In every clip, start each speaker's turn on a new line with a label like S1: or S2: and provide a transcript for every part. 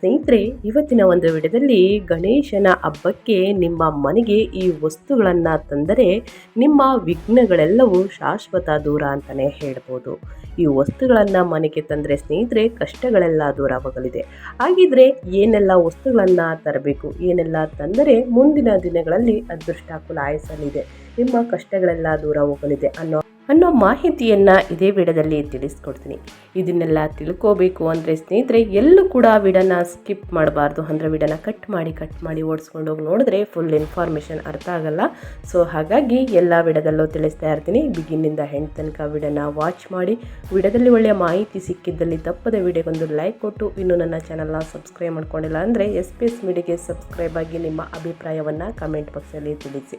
S1: ಸ್ನೇಹಿತರೆ, ಇವತ್ತಿನ ಒಂದು ವಿಡಿಯೋದಲ್ಲಿ ಗಣೇಶನ ಹಬ್ಬಕ್ಕೆ ನಿಮ್ಮ ಮನೆಗೆ ಈ ವಸ್ತುಗಳನ್ನು ತಂದರೆ ನಿಮ್ಮ ವಿಘ್ನಗಳೆಲ್ಲವೂ ಶಾಶ್ವತ ದೂರ ಅಂತಲೇ ಹೇಳ್ಬೋದು. ಈ ವಸ್ತುಗಳನ್ನು ಮನೆಗೆ ತಂದರೆ ಸ್ನೇಹಿತರೆ, ಕಷ್ಟಗಳೆಲ್ಲ ದೂರವಾಗಲಿದೆ. ಹಾಗಿದ್ರೆ ಏನೆಲ್ಲ ವಸ್ತುಗಳನ್ನು ತರಬೇಕು, ಏನೆಲ್ಲ ತಂದರೆ ಮುಂದಿನ ದಿನಗಳಲ್ಲಿ ಅದೃಷ್ಟ ಕುಲಾಯಿಸಲಿದೆ, ನಿಮ್ಮ ಕಷ್ಟಗಳೆಲ್ಲ ದೂರ ಹೋಗಲಿದೆ ಅನ್ನೋ ಅನ್ನೋ ಮಾಹಿತಿಯನ್ನು ಇದೇ ವಿಡದಲ್ಲಿ ತಿಳಿಸ್ಕೊಡ್ತೀನಿ. ಇದನ್ನೆಲ್ಲ ತಿಳ್ಕೋಬೇಕು ಅಂದರೆ ಸ್ನೇಹಿತರೆ, ಎಲ್ಲೂ ಕೂಡ ವಿಡನ ಸ್ಕಿಪ್ ಮಾಡಬಾರ್ದು. ಅಂದರೆ ವಿಡನ ಕಟ್ ಮಾಡಿ ಕಟ್ ಮಾಡಿ ಓಡಿಸ್ಕೊಂಡು ಹೋಗಿ ನೋಡಿದ್ರೆ ಫುಲ್ ಇನ್ಫಾರ್ಮೇಷನ್ ಅರ್ಥ ಆಗಲ್ಲ. ಸೊ, ಹಾಗಾಗಿ ಎಲ್ಲ ವಿಡದಲ್ಲೂ ತಿಳಿಸ್ತಾ ಇರ್ತೀನಿ. ಬಿಗಿನಿಂದ ಹೆಣ್ಣು ತನಕ ವಿಡನ ವಾಚ್ ಮಾಡಿ. ವಿಡದಲ್ಲಿ ಒಳ್ಳೆಯ ಮಾಹಿತಿ ಸಿಕ್ಕಿದ್ದಲ್ಲಿ ತಪ್ಪದ ವಿಡಿಯೋಗೊಂದು ಲೈಕ್ ಕೊಟ್ಟು. ಇನ್ನು ನನ್ನ ಚಾನಲ್ನ ಸಬ್ಸ್ಕ್ರೈಬ್ ಮಾಡ್ಕೊಂಡಿಲ್ಲ ಅಂದರೆ ಎಸ್ ಪಿ ಎಸ್ ಮೀಡಿಯಾಗೆ ಸಬ್ಸ್ಕ್ರೈಬ್ ಆಗಿ ನಿಮ್ಮ ಅಭಿಪ್ರಾಯವನ್ನು ಕಮೆಂಟ್ ಬಾಕ್ಸಲ್ಲಿ ತಿಳಿಸಿ.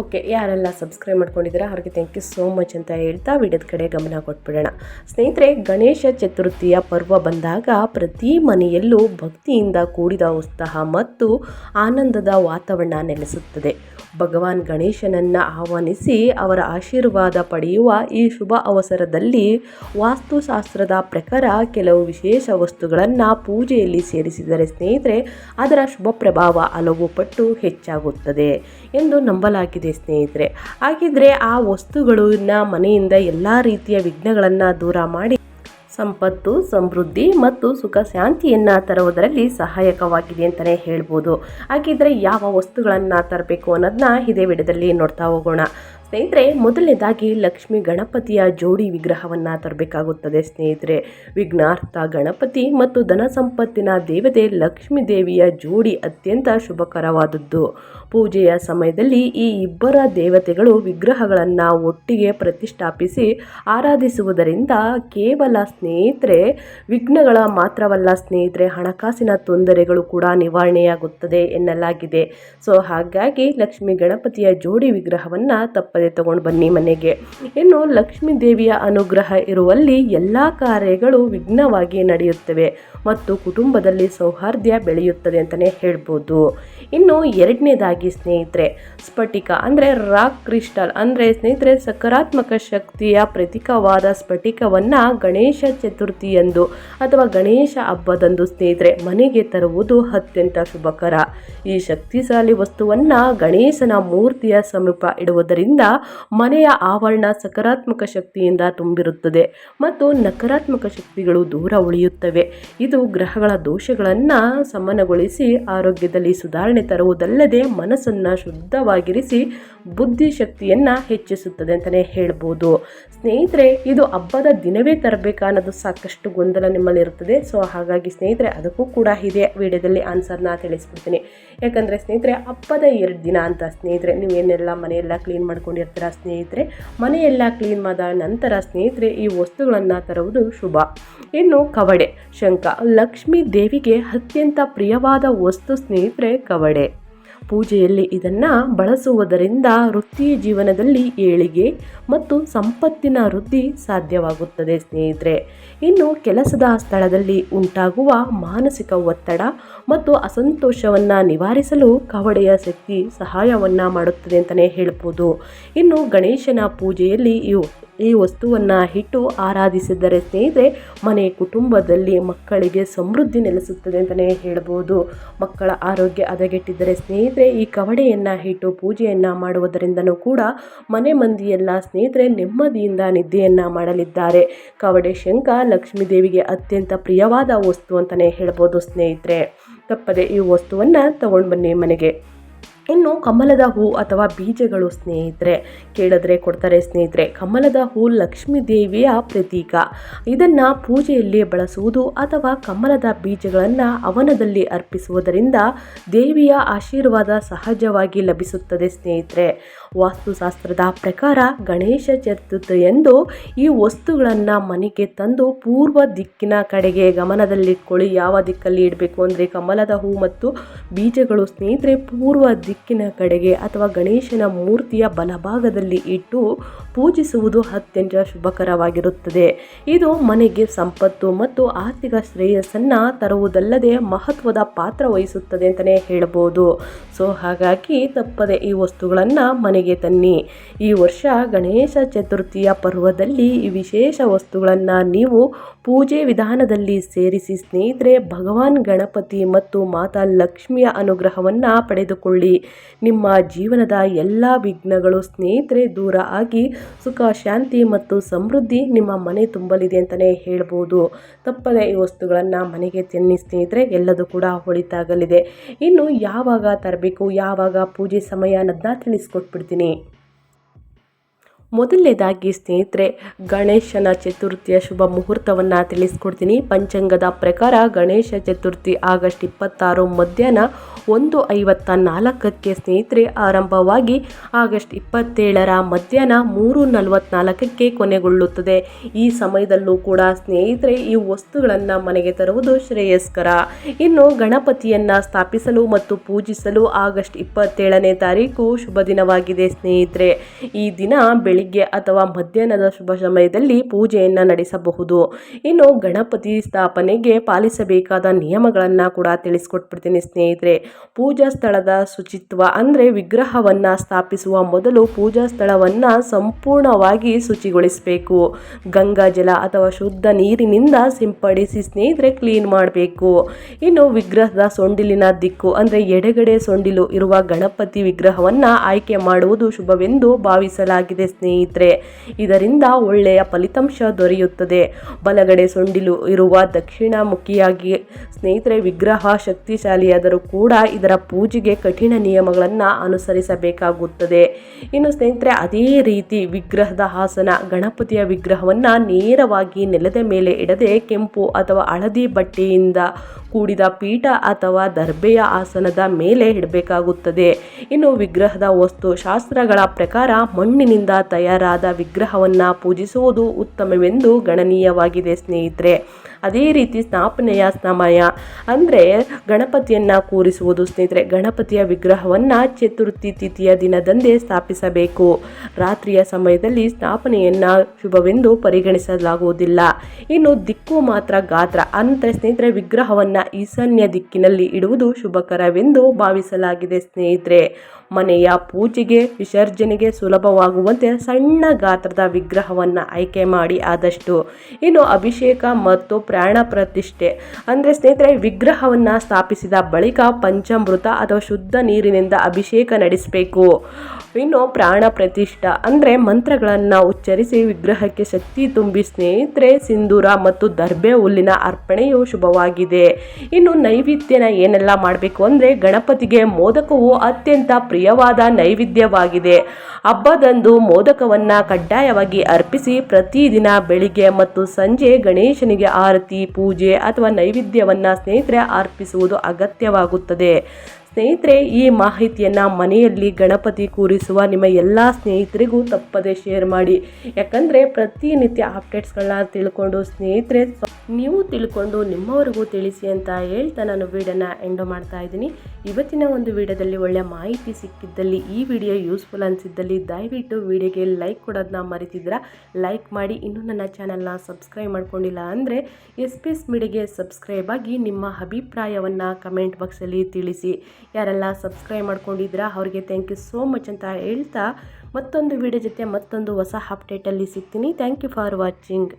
S1: ಓಕೆ, ಯಾರೆಲ್ಲ ಸಬ್ಸ್ಕ್ರೈಬ್ ಮಾಡ್ಕೊಂಡಿದ್ದೀರಾ, ಅವ್ರಿಗೆ ಥ್ಯಾಂಕ್ ಯು ಸೋ ಮಚ್ ಅಂತ ಹೇಳ್ತಾ ವಿಡಿಯೋದ ಕಡೆ ಗಮನ ಕೊಟ್ಬಿಡೋಣ. ಸ್ನೇಹಿತರೆ, ಗಣೇಶ ಚತುರ್ಥಿಯ ಪರ್ವ ಬಂದಾಗ ಪ್ರತಿ ಮನೆಯಲ್ಲೂ ಭಕ್ತಿಯಿಂದ ಕೂಡಿದ ಉತ್ಸಾಹ ಮತ್ತು ಆನಂದದ ವಾತಾವರಣ ನೆಲೆಸುತ್ತದೆ. ಭಗವಾನ್ ಗಣೇಶನನ್ನು ಆಹ್ವಾನಿಸಿ ಅವರ ಆಶೀರ್ವಾದ ಪಡೆಯುವ ಈ ಶುಭ ಅವಸರದಲ್ಲಿ ವಾಸ್ತುಶಾಸ್ತ್ರದ ಪ್ರಕಾರ ಕೆಲವು ವಿಶೇಷ ವಸ್ತುಗಳನ್ನು ಪೂಜೆಯಲ್ಲಿ ಸೇರಿಸಿದರೆ ಸ್ನೇಹಿತರೆ, ಅದರ ಶುಭ ಪ್ರಭಾವ ಹಲವು ಪಟ್ಟು ಹೆಚ್ಚಾಗುತ್ತದೆ ಎಂದು ನಂಬಲಾಗಿದೆ. ಸ್ನೇಹಿತರೆ. ಹಾಗಿದ್ರೆ ಆ ವಸ್ತುಗಳನ್ನ ಮನೆಯಿಂದ ಎಲ್ಲ ರೀತಿಯ ವಿಘ್ನಗಳನ್ನು ದೂರ ಮಾಡಿ ಸಂಪತ್ತು, ಸಮೃದ್ಧಿ ಮತ್ತು ಸುಖ ಶಾಂತಿಯನ್ನು ತರುವುದರಲ್ಲಿ ಸಹಾಯಕವಾಗಿದೆ ಅಂತಲೇ ಹೇಳ್ಬೋದು. ಹಾಗಿದ್ರೆ ಯಾವ ವಸ್ತುಗಳನ್ನು ತರಬೇಕು ಅನ್ನೋದನ್ನ ಇದೇ ವಿಡದಲ್ಲಿ ನೋಡ್ತಾ ಹೋಗೋಣ. ಸ್ನೇಹಿತರೆ, ಮೊದಲನೇದಾಗಿ ಲಕ್ಷ್ಮಿ ಗಣಪತಿಯ ಜೋಡಿ ವಿಗ್ರಹವನ್ನು ತರಬೇಕಾಗುತ್ತದೆ ಸ್ನೇಹಿತರೆ. ವಿಘ್ನಾರ್ಥ ಗಣಪತಿ ಮತ್ತು ಧನ ಸಂಪತ್ತಿನ ದೇವತೆ ಲಕ್ಷ್ಮೀ ದೇವಿಯ ಜೋಡಿ ಅತ್ಯಂತ ಶುಭಕರವಾದದ್ದು. ಪೂಜೆಯ ಸಮಯದಲ್ಲಿ ಈ ಇಬ್ಬರ ದೇವತೆಗಳು ವಿಗ್ರಹಗಳನ್ನು ಒಟ್ಟಿಗೆ ಪ್ರತಿಷ್ಠಾಪಿಸಿ ಆರಾಧಿಸುವುದರಿಂದ ಕೇವಲ ಸ್ನೇಹಿತರೆ, ವಿಘ್ನಗಳ ಮಾತ್ರವಲ್ಲ ಸ್ನೇಹಿತರೆ, ಹಣಕಾಸಿನ ತೊಂದರೆಗಳು ಕೂಡ ನಿವಾರಣೆಯಾಗುತ್ತದೆ ಎನ್ನಲಾಗಿದೆ. ಸೊ, ಹಾಗಾಗಿ ಲಕ್ಷ್ಮಿ ಗಣಪತಿಯ ಜೋಡಿ ವಿಗ್ರಹವನ್ನು ತಪ್ಪದೆ ತಗೊಂಡು ಬನ್ನಿ ಮನೆಗೆ. ಇನ್ನು ಲಕ್ಷ್ಮೀ ದೇವಿಯ ಅನುಗ್ರಹ ಇರುವಲ್ಲಿ ಎಲ್ಲ ಕಾರ್ಯಗಳು ವಿಘ್ನವಾಗಿ ನಡೆಯುತ್ತವೆ ಮತ್ತು ಕುಟುಂಬದಲ್ಲಿ ಸೌಹಾರ್ದ್ಯ ಬೆಳೆಯುತ್ತದೆ ಅಂತಲೇ ಹೇಳ್ಬೋದು. ಇನ್ನು ಎರಡನೇದಾಗಿ ಸ್ನೇಹಿತರೆ, ಸ್ಫಟಿಕ ಅಂದರೆ ರಾಕ್ ಕ್ರಿಸ್ಟಲ್ ಅಂದರೆ ಸ್ನೇಹಿತರೆ, ಸಕಾರಾತ್ಮಕ ಶಕ್ತಿಯ ಪ್ರತೀಕವಾದ ಸ್ಫಟಿಕವನ್ನು ಗಣೇಶ ಚತುರ್ಥಿಯಂದು ಅಥವಾ ಗಣೇಶ ಹಬ್ಬದಂದು ಸ್ನೇಹಿತರೆ ಮನೆಗೆ ತರುವುದು ಅತ್ಯಂತ ಶುಭಕರ. ಈ ಶಕ್ತಿಶಾಲಿ ವಸ್ತುವನ್ನು ಗಣೇಶನ ಮೂರ್ತಿಯ ಸಮೀಪ ಇಡುವುದರಿಂದ ಮನೆಯ ಆವರಣ ಸಕಾರಾತ್ಮಕ ಶಕ್ತಿಯಿಂದ ತುಂಬಿರುತ್ತದೆ ಮತ್ತು ನಕಾರಾತ್ಮಕ ಶಕ್ತಿಗಳು ದೂರ ಉಳಿಯುತ್ತವೆ. ಇದು ಗ್ರಹಗಳ ದೋಷಗಳನ್ನು ಸಮನಗೊಳಿಸಿ, ಆರೋಗ್ಯದಲ್ಲಿ ಸುಧಾರಣೆ ತರುವುದಲ್ಲದೆ ಮನಸ್ಸನ್ನು ಶುದ್ಧವಾಗಿರಿಸಿ, ಬುದ್ಧಿಶಕ್ತಿಯನ್ನು ಹೆಚ್ಚಿಸುತ್ತದೆ ಅಂತಲೇ ಹೇಳ್ಬೋದು. ಸ್ನೇಹಿತರೆ, ಇದು ಹಬ್ಬದ ದಿನವೇ ತರಬೇಕಾ ಅನ್ನೋದು ಸಾಕಷ್ಟು ಗೊಂದಲ ನಿಮ್ಮಲ್ಲಿರುತ್ತದೆ. ಸೊ, ಹಾಗಾಗಿ ಸ್ನೇಹಿತರೆ, ಅದಕ್ಕೂ ಕೂಡ ಇದೇ ವಿಡಿಯೋದಲ್ಲಿ ಆನ್ಸರ್ನ ತಿಳಿಸ್ಬಿಡ್ತೀನಿ. ಯಾಕಂದರೆ ಸ್ನೇಹಿತರೆ, ಹಬ್ಬದ ಎರಡು ದಿನ ಅಂತ ಸ್ನೇಹಿತರೆ, ನೀವೇನೆಲ್ಲ ಮನೆಯೆಲ್ಲ ಕ್ಲೀನ್ ಮಾಡ್ಕೊಂಡಿರ್ತೀರ ಸ್ನೇಹಿತರೆ, ಮನೆಯೆಲ್ಲ ಕ್ಲೀನ್ ಮಾಡಿದ ನಂತರ ಸ್ನೇಹಿತರೆ, ಈ ವಸ್ತುಗಳನ್ನು ತರುವುದು ಶುಭ. ಇನ್ನು ಕವಡೆ, ಶಂಖ, ಲಕ್ಷ್ಮೀ ದೇವಿಗೆ ಅತ್ಯಂತ ಪ್ರಿಯವಾದ ವಸ್ತು ಸ್ನೇಹಿತರೆ ಕವಡೆ. ಪೂಜೆಯಲ್ಲಿ ಇದನ್ನು ಬಳಸುವುದರಿಂದ ವೃತ್ತಿ ಜೀವನದಲ್ಲಿ ಏಳಿಗೆ ಮತ್ತು ಸಂಪತ್ತಿನ ವೃದ್ಧಿ ಸಾಧ್ಯವಾಗುತ್ತದೆ, ಸ್ನೇಹಿತರೆ. ಇನ್ನು ಕೆಲಸದ ಸ್ಥಳದಲ್ಲಿ ಉಂಟಾಗುವ ಮಾನಸಿಕ ಒತ್ತಡ ಮತ್ತು ಅಸಂತೋಷವನ್ನು ನಿವಾರಿಸಲು ಕವಡೆಯ ಶಕ್ತಿ ಸಹಾಯವನ್ನು ಮಾಡುತ್ತದೆ ಅಂತಲೇ ಹೇಳ್ಬೋದು. ಇನ್ನು ಗಣೇಶನ ಪೂಜೆಯಲ್ಲಿ ಇವು ಈ ವಸ್ತುವನ್ನು ಇಟ್ಟು ಆರಾಧಿಸಿದರೆ ಸ್ನೇಹಿತರೆ, ಮನೆ ಕುಟುಂಬದಲ್ಲಿ ಮಕ್ಕಳಿಗೆ ಸಮೃದ್ಧಿ ನೆಲೆಸುತ್ತದೆ ಅಂತಲೇ ಹೇಳ್ಬೋದು. ಮಕ್ಕಳ ಆರೋಗ್ಯ ಹದಗೆಟ್ಟಿದ್ದರೆ ಸ್ನೇಹಿತರೆ, ಈ ಕವಡೆಯನ್ನು ಇಟ್ಟು ಪೂಜೆಯನ್ನು ಮಾಡುವುದರಿಂದನೂ ಕೂಡ ಮನೆ ಮಂದಿಯೆಲ್ಲ ಸ್ನೇಹಿತರೆ ನೆಮ್ಮದಿಯಿಂದ ನಿದ್ದೆಯನ್ನು ಮಾಡಲಿದ್ದಾರೆ. ಕವಡೆ ಶಂಖ ಲಕ್ಷ್ಮೀ ದೇವಿಗೆ ಅತ್ಯಂತ ಪ್ರಿಯವಾದ ವಸ್ತು ಅಂತಲೇ ಹೇಳ್ಬೋದು ಸ್ನೇಹಿತರೆ. ತಪ್ಪದೆ ಈ ವಸ್ತುವನ್ನು ತಗೊಂಡು ಬನ್ನಿ ಮನೆಗೆ. ಇನ್ನು ಕಮಲದ ಹೂ ಅಥವಾ ಬೀಜಗಳು ಸ್ನೇಹಿತರೆ, ಕೇಳಿದ್ರೆ ಕೊಡ್ತಾರೆ ಸ್ನೇಹಿತರೆ, ಕಮಲದ ಹೂ ಲಕ್ಷ್ಮೀ ದೇವಿಯ ಪ್ರತೀಕ. ಇದನ್ನು ಪೂಜೆಯಲ್ಲಿ ಬಳಸುವುದು ಅಥವಾ ಕಮಲದ ಬೀಜಗಳನ್ನು ಅವನದಲ್ಲಿ ಅರ್ಪಿಸುವುದರಿಂದ ದೇವಿಯ ಆಶೀರ್ವಾದ ಸಹಜವಾಗಿ ಲಭಿಸುತ್ತದೆ ಸ್ನೇಹಿತರೆ. ವಾಸ್ತುಶಾಸ್ತ್ರದ ಪ್ರಕಾರ ಗಣೇಶ ಚತುರ್ಥಿಯಂದು ಈ ವಸ್ತುಗಳನ್ನು ಮನೆಗೆ ತಂದು ಪೂರ್ವ ದಿಕ್ಕಿನ ಕಡೆಗೆ ಗಮನದಲ್ಲಿಟ್ಕೊಳ್ಳಿ ಯಾವ ದಿಕ್ಕಲ್ಲಿ ಇಡಬೇಕು ಅಂದರೆ ಕಮಲದ ಹೂ ಮತ್ತು ಬೀಜಗಳು ಸ್ನೇಹಿತರೆ ಪೂರ್ವ ದಿಕ್ಕಿನ ಕಡೆಗೆ ಅಥವಾ ಗಣೇಶನ ಮೂರ್ತಿಯ ಬಲಭಾಗದಲ್ಲಿ ಇಟ್ಟು ಪೂಜಿಸುವುದು ಅತ್ಯಂತ ಶುಭಕರವಾಗಿರುತ್ತದೆ. ಇದು ಮನೆಗೆ ಸಂಪತ್ತು ಮತ್ತು ಆರ್ಥಿಕ ಶ್ರೇಯಸ್ಸನ್ನು ತರುವುದಲ್ಲದೆ ಮಹತ್ವದ ಪಾತ್ರ ವಹಿಸುತ್ತದೆ ಅಂತಲೇ ಹೇಳ್ಬೋದು. ಸೊ, ಹಾಗಾಗಿ ತಪ್ಪದೆ ಈ ವಸ್ತುಗಳನ್ನು ಮನೆಗೆ ತನ್ನಿ. ಈ ವರ್ಷ ಗಣೇಶ ಚತುರ್ಥಿಯ ಪರ್ವದಲ್ಲಿ ಈ ವಿಶೇಷ ವಸ್ತುಗಳನ್ನು ನೀವು ಪೂಜೆ ವಿಧಾನದಲ್ಲಿ ಸೇರಿಸಿ ಸ್ನೇಹಿತರೆ, ಭಗವಾನ್ ಗಣಪತಿ ಮತ್ತು ಮಾತಾ ಲಕ್ಷ್ಮಿಯ ಅನುಗ್ರಹವನ್ನು ಪಡೆದುಕೊಳ್ಳಿ. ನಿಮ್ಮ ಜೀವನದ ಎಲ್ಲ ವಿಘ್ನಗಳು ಸ್ನೇಹಿತರೆ ದೂರ ಆಗಿ ಸುಖ, ಶಾಂತಿ ಮತ್ತು ಸಮೃದ್ಧಿ ನಿಮ್ಮ ಮನೆ ತುಂಬಲಿದೆ ಅಂತಲೇ ಹೇಳ್ಬೋದು. ತಪ್ಪದೆ ಈ ವಸ್ತುಗಳನ್ನು ಮನೆಗೆ ತಿನ್ನಿ ಸ್ನೇಹಿತರೆ, ಎಲ್ಲದೂ ಕೂಡ ಒಳಿತಾಗಲಿದೆ ಇನ್ನು ಯಾವಾಗ ತರಬೇಕು, ಯಾವಾಗ ಪೂಜೆ ಸಮಯ ಅನ್ನೋದನ್ನ ತಿಳಿಸ್ಕೊಟ್ಬಿಡ್ತೀನಿ. സുജിത്തിനെ ಮೊದಲನೇದಾಗಿ ಸ್ನೇಹಿತರೆ, ಗಣೇಶನ ಚತುರ್ಥಿಯ ಶುಭ ಮುಹೂರ್ತವನ್ನು ತಿಳಿಸ್ಕೊಡ್ತೀನಿ. ಪಂಚಾಂಗದ ಪ್ರಕಾರ ಗಣೇಶ ಚತುರ್ಥಿ ಆಗಸ್ಟ್ ಇಪ್ಪತ್ತಾರು ಮಧ್ಯಾಹ್ನ ಒಂದು ಐವತ್ತ ನಾಲ್ಕಕ್ಕೆ ಸ್ನೇಹಿತರೆ, ಆರಂಭವಾಗಿ ಆಗಸ್ಟ್ ಇಪ್ಪತ್ತೇಳರ ಮಧ್ಯಾಹ್ನ ಮೂರು ನಲವತ್ನಾಲ್ಕಕ್ಕೆ ಕೊನೆಗೊಳ್ಳುತ್ತದೆ. ಈ ಸಮಯದಲ್ಲೂ ಕೂಡ ಸ್ನೇಹಿತರೆ, ಈ ವಸ್ತುಗಳನ್ನು ಮನೆಗೆ ತರುವುದು ಶ್ರೇಯಸ್ಕರ. ಇನ್ನು ಗಣಪತಿಯನ್ನು ಸ್ಥಾಪಿಸಲು ಮತ್ತು ಪೂಜಿಸಲು ಆಗಸ್ಟ್ ಇಪ್ಪತ್ತೇಳನೇ ತಾರೀಕು ಶುಭ ದಿನವಾಗಿದೆ ಸ್ನೇಹಿತರೆ. ಈ ದಿನ ಬೆಳಿಗ್ಗೆ ಅಥವಾ ಮಧ್ಯಾಹ್ನದ ಶುಭ ಸಮಯದಲ್ಲಿ ಪೂಜೆಯನ್ನು ನಡೆಸಬಹುದು. ಇನ್ನು ಗಣಪತಿ ಸ್ಥಾಪನೆಗೆ ಪಾಲಿಸಬೇಕಾದ ನಿಯಮಗಳನ್ನು ಕೂಡ ತಿಳಿಸ್ಕೊಟ್ಬಿಡ್ತೀನಿ ಸ್ನೇಹಿತರೆ. ಪೂಜಾ ಸ್ಥಳದ ಶುಚಿತ್ವ ಅಂದರೆ ವಿಗ್ರಹವನ್ನು ಸ್ಥಾಪಿಸುವ ಮೊದಲು ಪೂಜಾ ಸ್ಥಳವನ್ನು ಸಂಪೂರ್ಣವಾಗಿ ಶುಚಿಗೊಳಿಸಬೇಕು. ಗಂಗಾ ಜಲ ಅಥವಾ ಶುದ್ಧ ನೀರಿನಿಂದ ಸಿಂಪಡಿಸಿ ಸ್ನೇಹಿತರೆ ಕ್ಲೀನ್ ಮಾಡಬೇಕು. ಇನ್ನು ವಿಗ್ರಹದ ಸೊಂಡಿಲಿನ ದಿಕ್ಕು ಅಂದರೆ ಎಡಗಡೆ ಸೊಂಡಿಲು ಇರುವ ಗಣಪತಿ ವಿಗ್ರಹವನ್ನು ಆಯ್ಕೆ ಮಾಡುವುದು ಶುಭವೆಂದು ಭಾವಿಸಲಾಗಿದೆ ಸ್ನೇಹಿತರೆ. ಇದರಿಂದ ಒಳ್ಳೆಯ ಫಲಿತಾಂಶ ದೊರೆಯುತ್ತದೆ. ಬಲಗಡೆ ಸೊಂಡಿಲು ಇರುವ ದಕ್ಷಿಣ ಮುಖಿಯಾಗಿ ಸ್ನೇಹಿತರೆ, ವಿಗ್ರಹ ಶಕ್ತಿಶಾಲಿಯಾದರೂ ಕೂಡ ಇದರ ಪೂಜೆಗೆ ಕಠಿಣ ನಿಯಮಗಳನ್ನು ಅನುಸರಿಸಬೇಕಾಗುತ್ತದೆ. ಇನ್ನು ಸ್ನೇಹಿತರೆ, ಅದೇ ರೀತಿ ವಿಗ್ರಹದ ಆಸನ ಗಣಪತಿಯ ವಿಗ್ರಹವನ್ನು ನೇರವಾಗಿ ನೆಲದ ಮೇಲೆ ಇಡದೆ ಕೆಂಪು ಅಥವಾ ಹಳದಿ ಬಟ್ಟೆಯಿಂದ ಕೂಡಿದ ಪೀಠ ಅಥವಾ ದರ್ಬೆಯ ಆಸನದ ಮೇಲೆ ಇಡಬೇಕಾಗುತ್ತದೆ. ಇನ್ನು ವಿಗ್ರಹದ ವಸ್ತು ಶಾಸ್ತ್ರಗಳ ಪ್ರಕಾರ ಮಣ್ಣಿನಿಂದ ತಯಾರಾದ ವಿಗ್ರಹವನ್ನು ಪೂಜಿಸುವುದು ಉತ್ತಮವೆಂದು ಗಣನೀಯವಾಗಿದೆ ಸ್ನೇಹಿತರೆ. ಅದೇ ರೀತಿ ಸ್ಥಾಪನೆಯ ಸಮಯ. ಅಂದರೆ ಗಣಪತಿಯನ್ನು ಕೂರಿಸುವುದು ಸ್ನೇಹಿತರೆ, ಗಣಪತಿಯ ವಿಗ್ರಹವನ್ನು ಚತುರ್ಥಿ ತಿಥಿಯ ದಿನದಂದೇ ಸ್ಥಾಪಿಸಬೇಕು. ರಾತ್ರಿಯ ಸಮಯದಲ್ಲಿ ಸ್ಥಾಪನೆಯನ್ನು ಶುಭವೆಂದು ಪರಿಗಣಿಸಲಾಗುವುದಿಲ್ಲ. ಇನ್ನು ದಿಕ್ಕು ಮಾತ್ರ ಗಾತ್ರ. ಅಂದರೆ ಸ್ನೇಹಿತರೆ, ವಿಗ್ರಹವನ್ನು ಈಶಾನ್ಯ ದಿಕ್ಕಿನಲ್ಲಿ ಇಡುವುದು ಶುಭಕರವೆಂದು ಭಾವಿಸಲಾಗಿದೆ ಸ್ನೇಹಿತರೆ. ಮನೆಯ ಪೂಜೆಗೆ, ವಿಸರ್ಜನೆಗೆ ಸುಲಭವಾಗುವಂತೆ ಸಣ್ಣ ಗಾತ್ರದ ವಿಗ್ರಹವನ್ನು ಆಯ್ಕೆ ಮಾಡಿ ಆದಷ್ಟು. ಇನ್ನು ಅಭಿಷೇಕ ಮತ್ತು ಪ್ರಾಣ ಪ್ರತಿಷ್ಠೆ. ಅಂದರೆ ಸ್ನೇಹಿತರೆ, ವಿಗ್ರಹವನ್ನು ಸ್ಥಾಪಿಸಿದ ಬಳಿಕ ಪಂಚಾಮೃತ ಅಥವಾ ಶುದ್ಧ ನೀರಿನಿಂದ ಅಭಿಷೇಕ ನಡೆಸಬೇಕು. ಇನ್ನು ಪ್ರಾಣ ಪ್ರತಿಷ್ಠ ಅಂದರೆ ಮಂತ್ರಗಳನ್ನು ಉಚ್ಚರಿಸಿ ವಿಗ್ರಹಕ್ಕೆ ಶಕ್ತಿ ತುಂಬಿ ಸ್ನೇಹಿತರೆ, ಸಿಂಧೂರ ಮತ್ತು ದರ್ಬೆ ಹುಲ್ಲಿನ ಅರ್ಪಣೆಯು ಶುಭವಾಗಿದೆ. ಇನ್ನು ನೈವೇದ್ಯನ ಏನೆಲ್ಲ ಮಾಡಬೇಕು ಅಂದರೆ ಗಣಪತಿಗೆ ಮೋದಕವು ಅತ್ಯಂತ ಪ್ರಿಯವಾದ ನೈವೇದ್ಯವಾಗಿದೆ. ಹಬ್ಬದಂದು ಮೋದಕವನ್ನು ಕಡ್ಡಾಯವಾಗಿ ಅರ್ಪಿಸಿ ಪ್ರತಿದಿನ ಬೆಳಿಗ್ಗೆ ಮತ್ತು ಸಂಜೆ ಗಣೇಶನಿಗೆ ಆರತಿ, ಪೂಜೆ ಅಥವಾ ನೈವೇದ್ಯವನ್ನು ಸ್ನೇಹಿತರೆ ಅರ್ಪಿಸುವುದು ಅಗತ್ಯವಾಗುತ್ತದೆ. ಸ್ನೇಹಿತರೆ, ಈ ಮಾಹಿತಿಯನ್ನು ಮನೆಯಲ್ಲಿ ಗಣಪತಿ ಕೂರಿಸುವ ನಿಮ್ಮ ಎಲ್ಲ ಸ್ನೇಹಿತರಿಗೂ ತಪ್ಪದೆ ಶೇರ್ ಮಾಡಿ. ಯಾಕಂದರೆ ಪ್ರತಿನಿತ್ಯ ಅಪ್ಡೇಟ್ಸ್ಗಳನ್ನ ತಿಳ್ಕೊಂಡು ಸ್ನೇಹಿತರೆ ನೀವು ತಿಳ್ಕೊಂಡು ನಿಮ್ಮವರಿಗೂ ತಿಳಿಸಿ ಅಂತ ಹೇಳ್ತಾ ನಾನು ವೀಡಿಯೋನ ಎಂಡ್ ಮಾಡ್ತಾ ಇದ್ದೀನಿ. ಇವತ್ತಿನ ಒಂದು ವಿಡಿಯೋದಲ್ಲಿ ಒಳ್ಳೆಯ ಮಾಹಿತಿ ಸಿಕ್ಕಿದ್ದಲ್ಲಿ ಈ ವಿಡಿಯೋ ಯೂಸ್ಫುಲ್ ಅನಿಸಿದ್ದಲ್ಲಿ ದಯವಿಟ್ಟು ವಿಡಿಯೋಗೆ ಲೈಕ್ ಕೊಡೋದನ್ನ ಮರಿತಿದ್ದೀರಾ? ಲೈಕ್ ಮಾಡಿ, ಇನ್ನೂ ನನ್ನ ಚಾನಲ್ನ ಸಬ್ಸ್ಕ್ರೈಬ್ ಮಾಡ್ಕೊಂಡಿಲ್ಲ ಅಂದರೆ ಎಸ್ ಪಿ ಎಸ್ ಮೀಡಿಯಾಗೆ ಸಬ್ಸ್ಕ್ರೈಬ್ ಆಗಿ ನಿಮ್ಮ ಅಭಿಪ್ರಾಯವನ್ನು ಕಮೆಂಟ್ ಬಾಕ್ಸಲ್ಲಿ ತಿಳಿಸಿ. ಯಾರೆಲ್ಲ ಸಬ್ಸ್ಕ್ರೈಬ್ ಮಾಡ್ಕೊಂಡಿದ್ದೀರಾ, ಅವ್ರಿಗೆ ಥ್ಯಾಂಕ್ ಯು ಸೋ ಮಚ್ ಅಂತ ಹೇಳ್ತಾ ಮತ್ತೊಂದು ವಿಡಿಯೋ ಜೊತೆ ಮತ್ತೊಂದು ಹೊಸ ಅಪ್ಡೇಟಲ್ಲಿ ಸಿಗ್ತೀನಿ. Thank you for watching